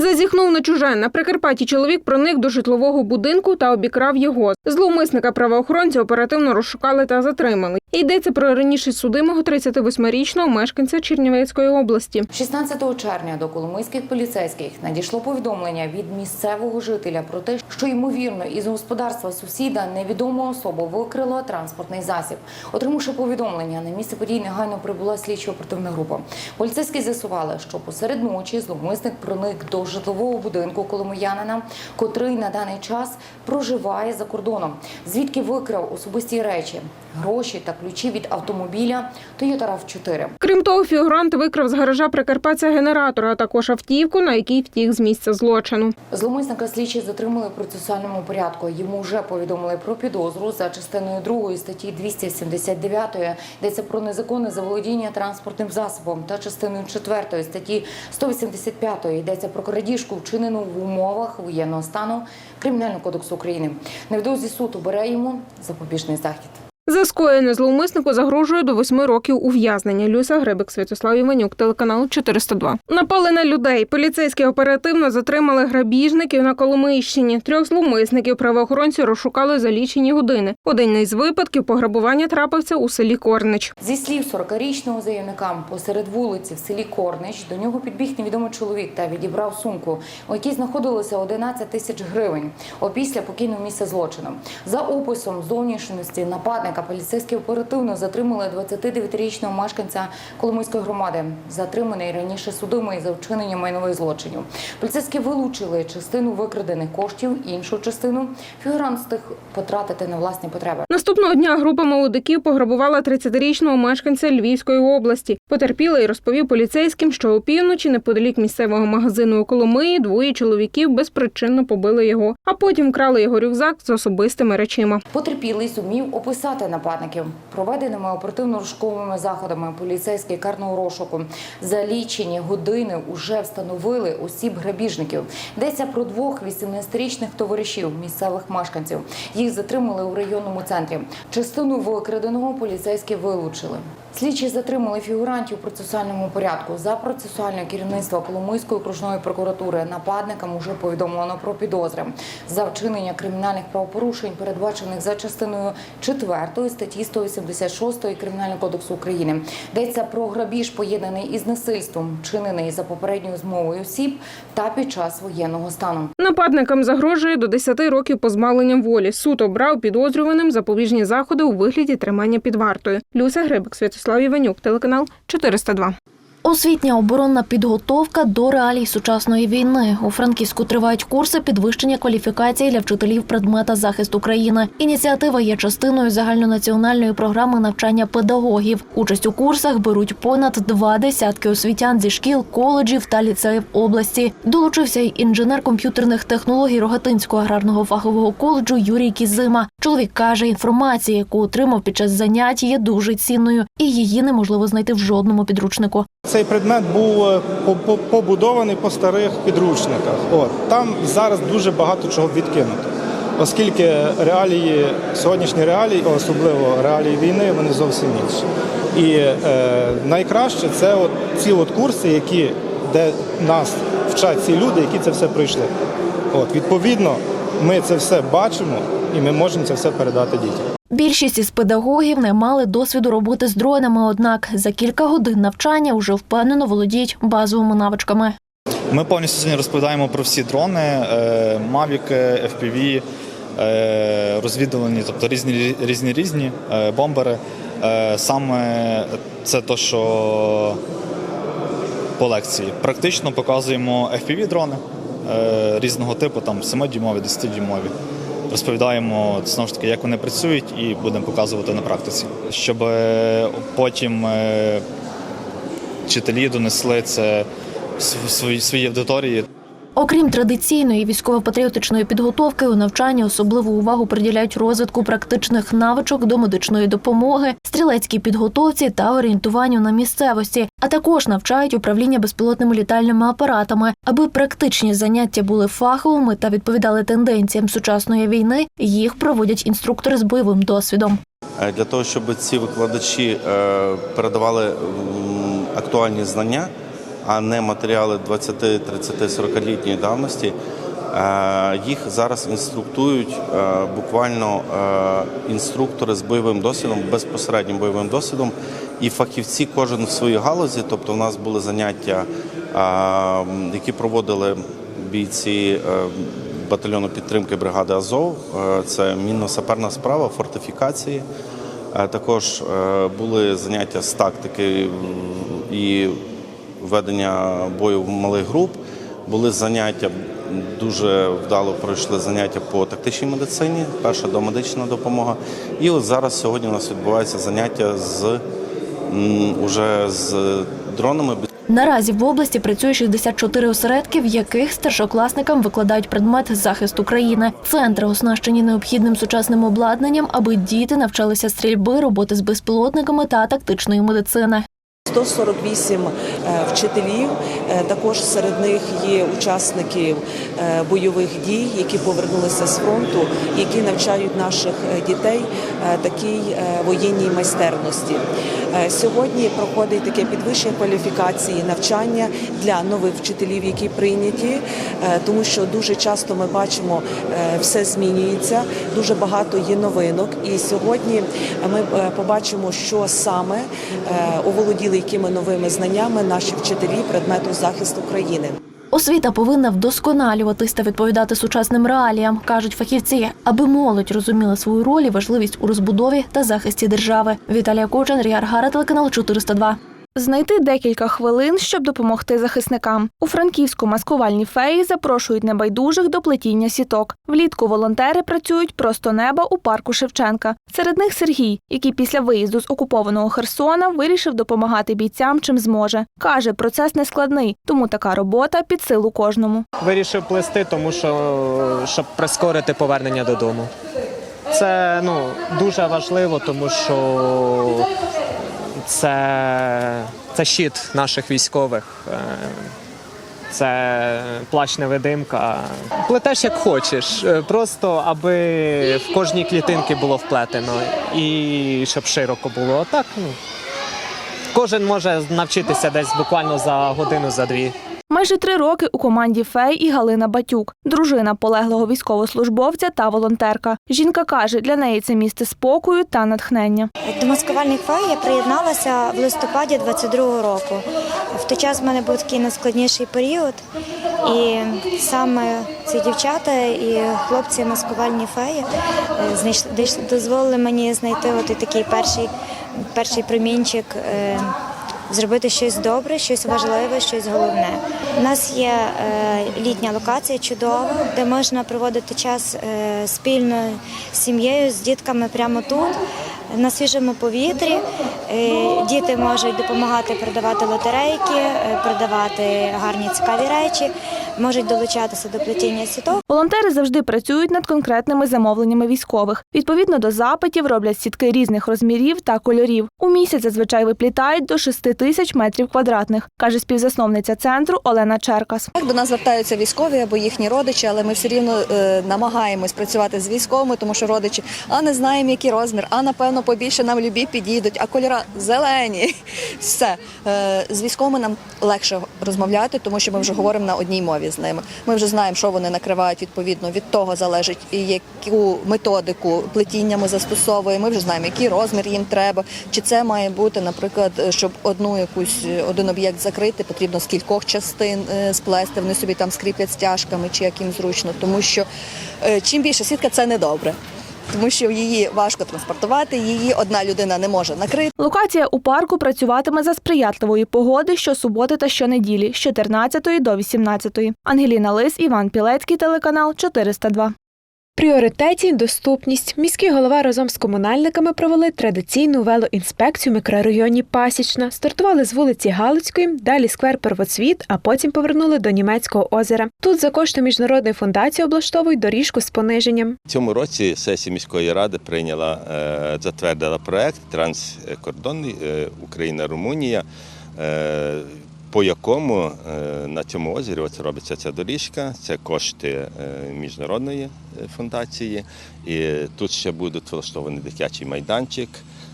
Зазіхнув на чуже. На Прикарпатті чоловік проник до житлового будинку та обікрав його. Зловмисника правоохоронці оперативно розшукали та затримали. Йдеться про раніше судимого 38-річного мешканця Чернівецької області. 16 червня до коломийських поліцейських надійшло повідомлення від місцевого жителя про те, що ймовірно із господарства сусіда невідома особа викрила транспортний засіб. Отримавши повідомлення, на місце подій негайно прибула слідчо-оперативна група. Поліцейські з'ясували, що посеред ночі зловмисник проник до житлового будинку коломиянина, котрий на даний час проживає за кордоном, звідки викрав особисті речі, гроші та ключі від автомобіля Toyota RAV4. Крім того, фігурант викрав з гаража Прикарпаття генератора, а також автівку, на якій втік з місця злочину. Зловмисника слідчі затримали в процесуальному порядку. Йому вже повідомили про підозру за частиною 2 статті 279, йдеться про незаконне заволодіння транспортним засобом та частиною 4 статті 185 йдеться про крадіжку, вчинену в умовах воєнного стану Кримінального кодексу України. Невдовзі суд обере йому запобіжний захід. За скоєне зловмиснику загрожує до восьми років ув'язнення. Люся Гребик, Святослав Іванюк, телеканал 402. Напали на людей. Поліцейські оперативно затримали грабіжників на Коломийщині. Трьох зловмисників правоохоронці розшукали за лічені години. Один із випадків пограбування трапився у селі Корнич. Зі слів 40-річного заявника, посеред вулиці в селі Корнич до нього підбіг невідомий чоловік та відібрав сумку, у якій знаходилося 11 тисяч гривень. Опісля покинув місце злочину. За описом зовнішності нападника поліцейські оперативно затримали 29-річного мешканця Коломийської громади, затриманий раніше судимий за вчинення майнових злочинів. Поліцейські вилучили частину викрадених коштів, іншу частину фігурант встиг потратити на власні потреби. Наступного дня група молодиків пограбувала 30-річного мешканця Львівської області. Потерпілий розповів поліцейським, що опівночі неподалік місцевого магазину у Коломиї двоє чоловіків безпричинно побили його, а потім вкрали його рюкзак з особистими речима. Потерпілий зумів описати нападників. Проведеними оперативно-розшуковими заходами поліцейські карного розшуку за лічені години уже встановили осіб грабіжників. Йдеться про двох 18-річних товаришів місцевих мешканців. Їх затримали у районному центрі. Частину викраденого поліцейські вилучили. Слідчі затримали фігурантів у процесуальному порядку. За процесуальне керівництво Коломийської окружної прокуратури нападникам уже повідомлено про підозри за вчинення кримінальних правопорушень, передбачених за частиною 4 статті 186 Кримінального кодексу України. Йдеться про грабіж, поєднаний із насильством, вчинений за попередньою змовою осіб та під час воєнного стану. Нападникам загрожує до 10 років позбавлення волі. Суд обрав підозрюваним запобіжні заходи у вигляді тримання під вартою. Люся Грибик, Святослав Іванюк, телеканал 402. Освітня оборонна підготовка до реалій сучасної війни. У Франківську тривають курси підвищення кваліфікації для вчителів предмета захист України. Ініціатива є частиною загальнонаціональної програми навчання педагогів. Участь у курсах беруть понад два десятки освітян зі шкіл, коледжів та ліцеїв області. Долучився й інженер комп'ютерних технологій Рогатинського аграрного фахового коледжу Юрій Кізима. Чоловік каже, інформація, яку отримав під час занять, є дуже цінною, і її неможливо знайти в жодному підручнику. Цей предмет був е, по- по- побудований по старих підручниках. От там зараз дуже багато чого відкинуто, оскільки реалії, сьогоднішні реалії, особливо реалії війни, вони зовсім інші. І е, найкраще це от ці от курси, які де нас вчать ці люди, які це все пройшли. От відповідно, ми це все бачимо і ми можемо це все передати дітям. Більшість із педагогів не мали досвіду роботи з дронами, однак за кілька годин навчання вже впевнено володіють базовими навичками. Ми повністю сьогодні розповідаємо про всі дрони, е, Mavic, FPV, е, розвідувальні, тобто різні різні е, бомбери. Е, Саме це те, що по лекції. Практично показуємо FPV дрони е, різного типу, там 7-дюймові, 10-дюймові. Розповідаємо знову ж таки, як вони працюють, і будемо показувати на практиці, щоб е, потім е, вчителі донесли це в своїй свої аудиторії. Окрім традиційної військово-патріотичної підготовки, у навчанні особливу увагу приділяють розвитку практичних навичок до медичної допомоги, стрілецькій підготовці та орієнтуванню на місцевості, а також навчають управління безпілотними літальними апаратами, аби практичні заняття були фаховими та відповідали тенденціям сучасної війни. Їх проводять інструктори з бойовим досвідом. Е, для того, щоб ці викладачі е, передавали актуальні знання, а не матеріали 20, 30, 40 літньої давності. Е, Їх зараз інструктують е, буквально е, інструктори з бойовим досвідом, безпосереднім бойовим досвідом, і фахівці кожен в своїй галузі. Тобто, у нас були заняття, які проводили бійці батальйону підтримки бригади Азов. Це мінно-саперна справа, фортифікації. Також були заняття з тактики і ведення бою в малих груп. Були заняття, дуже вдало пройшли заняття по тактичній медицині, перша домедична допомога. І от зараз сьогодні у нас відбувається заняття з уже з дронами. Наразі в області працює 64 осередки, в яких старшокласникам викладають предмет захисту країни. Центри оснащені необхідним сучасним обладнанням, аби діти навчалися стрільби, роботи з безпілотниками та тактичної медицини. 148 е, вчителів. Е, Також серед них є учасники е, бойових дій, які повернулися з фронту, які навчають наших дітей такій воєнній майстерності. Сьогодні проходить таке підвищення кваліфікації навчання для нових вчителів, які прийняті, тому що дуже часто ми бачимо, все змінюється, дуже багато є новинок. І сьогодні ми побачимо, що саме е, оволоділи якими новими знаннями наші вчителі предмету захисту країни. Освіта повинна вдосконалюватись та відповідати сучасним реаліям, кажуть фахівці, аби молодь розуміла свою роль і важливість у розбудові та захисті держави. Віталія Кочан, Ріар Гара, телеканал 402. Знайти декілька хвилин, щоб допомогти захисникам. У Франківську маскувальні феї запрошують небайдужих до плетіння сіток. Влітку волонтери працюють просто неба у парку Шевченка. Серед них Сергій, який після виїзду з окупованого Херсона вирішив допомагати бійцям чим зможе. Каже, процес нескладний, тому така робота під силу кожному. Вирішив плести, тому що щоб прискорити повернення додому. Це ну, дуже важливо, тому що це, це щит наших військових. Е, Це плащ невидимка. Плетеш як хочеш, е, просто аби в кожній клітинці було вплетено і щоб широко було. А так ну, кожен може навчитися десь буквально за годину, за дві. Майже три роки у команді фей і Галина Батюк, дружина полеглого військовослужбовця та волонтерка. Жінка каже, для неї це місце спокою та натхнення. До маскувальних фей я приєдналася в листопаді 22-го року. В той час в мене був такий найскладніший період, і саме ці дівчата і хлопці маскувальні феї е, дозволили мені знайти от такий перший, перший промінчик. Зробити щось добре, щось важливе, щось головне. У нас є е, літня локація чудова, де можна проводити час е, спільно з сім'єю, з дітками прямо тут, на свіжому повітрі. Е, діти можуть допомагати продавати лотерейки, е, продавати гарні цікаві речі, можуть долучатися до плетіння сіток. Волонтери завжди працюють над конкретними замовленнями військових. Відповідно до запитів роблять сітки різних розмірів та кольорів. У місяць зазвичай виплітають до 6 тисяч метрів квадратних, каже співзасновниця центру Олена Черкас. До нас звертаються військові або їхні родичі, але ми все рівно е, намагаємось працювати з військовими, тому що родичі, а не знаємо, який розмір, а напевно побільше нам любі підійдуть, а кольора зелені. Все Е, з військовими нам легше розмовляти, тому що ми вже говоримо на одній мові з ними. Ми вже знаємо, що вони накривають відповідно. Від того залежить яку методику плетіння ми застосовуємо. Ми вже знаємо, який розмір їм треба. Чи це має бути, наприклад, щоб одну якусь один об'єкт закрити, потрібно з кількох частин е, сплести. Вони собі там скріплять стяжками, чи як їм зручно, тому що е, чим більше сітка, це недобре. Тому що її важко транспортувати, її одна людина не може накрити. Локація у парку працюватиме за сприятливої погоди щосуботи та щонеділі з 14 до 18. Ангеліна Лис, Іван Пілецький, телеканал 402. Пріоритеті доступність. Міський голова разом з комунальниками провели традиційну велоінспекцію в мікрорайоні Пасічна. Стартували з вулиці Галицької, далі сквер Первоцвіт, а потім повернули до німецького озера. Тут за кошти міжнародної фундації облаштовують доріжку з пониженням. Цьому році сесія міської ради прийняла, е, затвердила проект транскордонний е, Україна-Румунія, е, по якому е, на цьому озері ось робиться ця доріжка, це кошти е, міжнародної е, фундації. І тут ще будуть влаштований дитячий майданчик,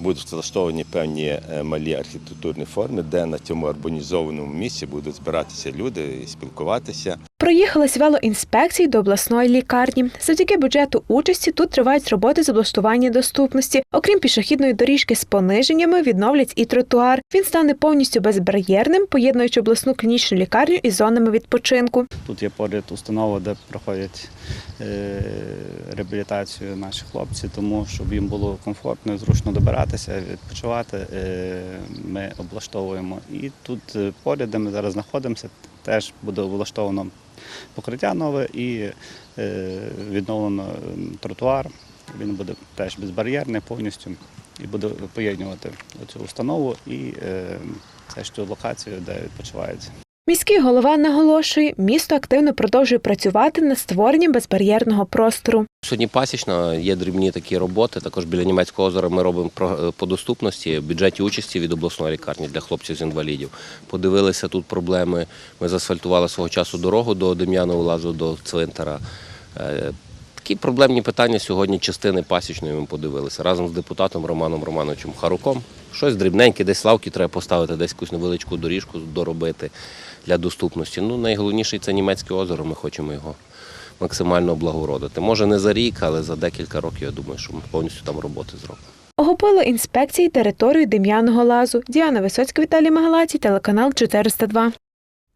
будуть влаштовані певні малі архітектурні форми, де на цьому урбанізованому місці будуть збиратися люди і спілкуватися. Проїхались велоінспекції до обласної лікарні. Завдяки бюджету участі тут тривають роботи з облаштування доступності. Окрім пішохідної доріжки з пониженнями, відновлять і тротуар. Він стане повністю безбар'єрним, поєднуючи обласну клінічну лікарню із зонами відпочинку. Тут є поряд установа, де проходять е, реабілітацію наші хлопці, тому щоб їм було комфортно і зручно добиратися, відпочивати. е, Ми облаштовуємо. І тут е, поряд, де ми зараз знаходимося, теж буде облаштовано покриття нове і е, відновлено ем, тротуар. Він буде теж безбар'єрний повністю і буде поєднувати цю установу і е, це ж цю локацію, де відпочивають. Міський голова наголошує, місто активно продовжує працювати над створенням безбар'єрного простору. Сьогодні пасічна, є дрібні такі роботи. Також біля німецького озера ми робимо по доступності бюджеті участі від обласної лікарні для хлопців з інвалідів. Подивилися тут проблеми. Ми заасфальтували свого часу дорогу до Дем'янового лазу, до цвинтара. Е, Такі проблемні питання сьогодні частини пасічної ми подивилися разом з депутатом Романом Романовичем Харуком. Щось дрібненьке, десь лавки треба поставити, десь якусь невеличку доріжку доробити для доступності. Ну, найголовніше це німецьке озеро. Ми хочемо його максимально облагородити. Може не за рік, але за декілька років я думаю, що ми повністю там роботи зробимо. Охопило інспекції територію Дем'яного лазу. Діана Висоцька, Віталій Магалаці, телеканал 402.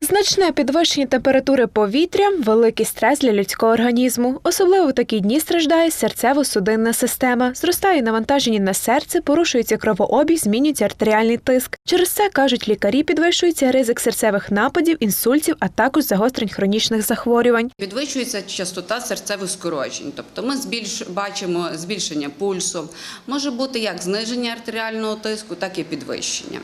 Значне підвищення температури повітря великий стрес для людського організму. Особливо в такі дні страждає серцево-судинна система. Зростає навантаження на серце, порушується кровообіг, змінюється артеріальний тиск. Через це кажуть лікарі, підвищується ризик серцевих нападів, інсультів, а також загострень хронічних захворювань. Підвищується частота серцевих скорочень, тобто ми збільш бачимо збільшення пульсу. Може бути як зниження артеріального тиску, так і підвищення.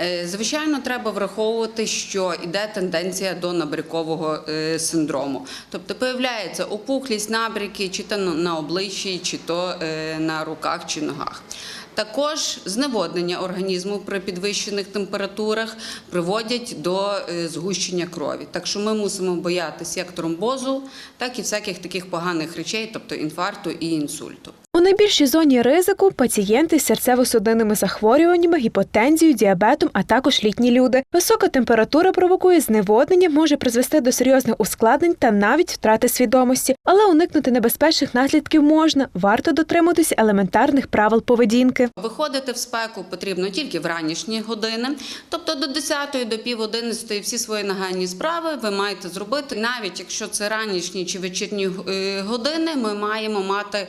Е, Звичайно, треба враховувати, що йде тенденція до набрякового е, синдрому. Тобто появляється опухлість, набряки, чи то на обличчі, чи то е, на руках чи ногах. Також зневоднення організму при підвищених температурах приводять до е, згущення крові. Так що ми мусимо боятися як тромбозу, так і всяких таких поганих речей, тобто інфаркту і інсульту. У найбільшій зоні ризику пацієнти з серцево-судинними захворюваннями, гіпотензією, діабетом, а також літні люди. Висока температура провокує зневоднення, може призвести до серйозних ускладнень та навіть втрати свідомості. Але уникнути небезпечних наслідків можна. Варто дотримуватися елементарних правил поведінки. Виходити в спеку потрібно тільки в ранішні години, тобто до 10 до пів 11 всі свої нагальні справи ви маєте зробити. Навіть якщо це ранішні чи вечірні е, години, ми маємо мати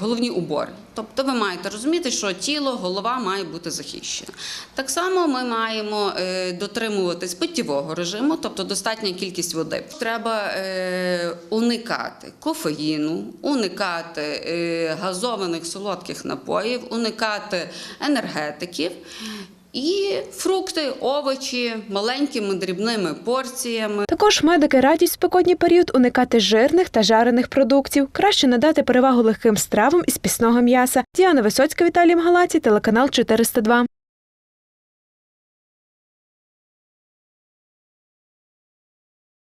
головні убори. Тобто ви маєте розуміти, що тіло, голова має бути захищена. Так само ми маємо е, дотримуватись питтєвого режиму, тобто достатня кількість води. Треба е, уникати кофеїну, уникати е, газованих солодких напоїв, уникати енергетиків. І фрукти, овочі маленькими дрібними порціями. Також медики радять в спекотній період уникати жирних та жарених продуктів. Краще надати перевагу легким стравам із пісного м'яса. Діана Висоцька, Віталій Мгалаці, телеканал 402.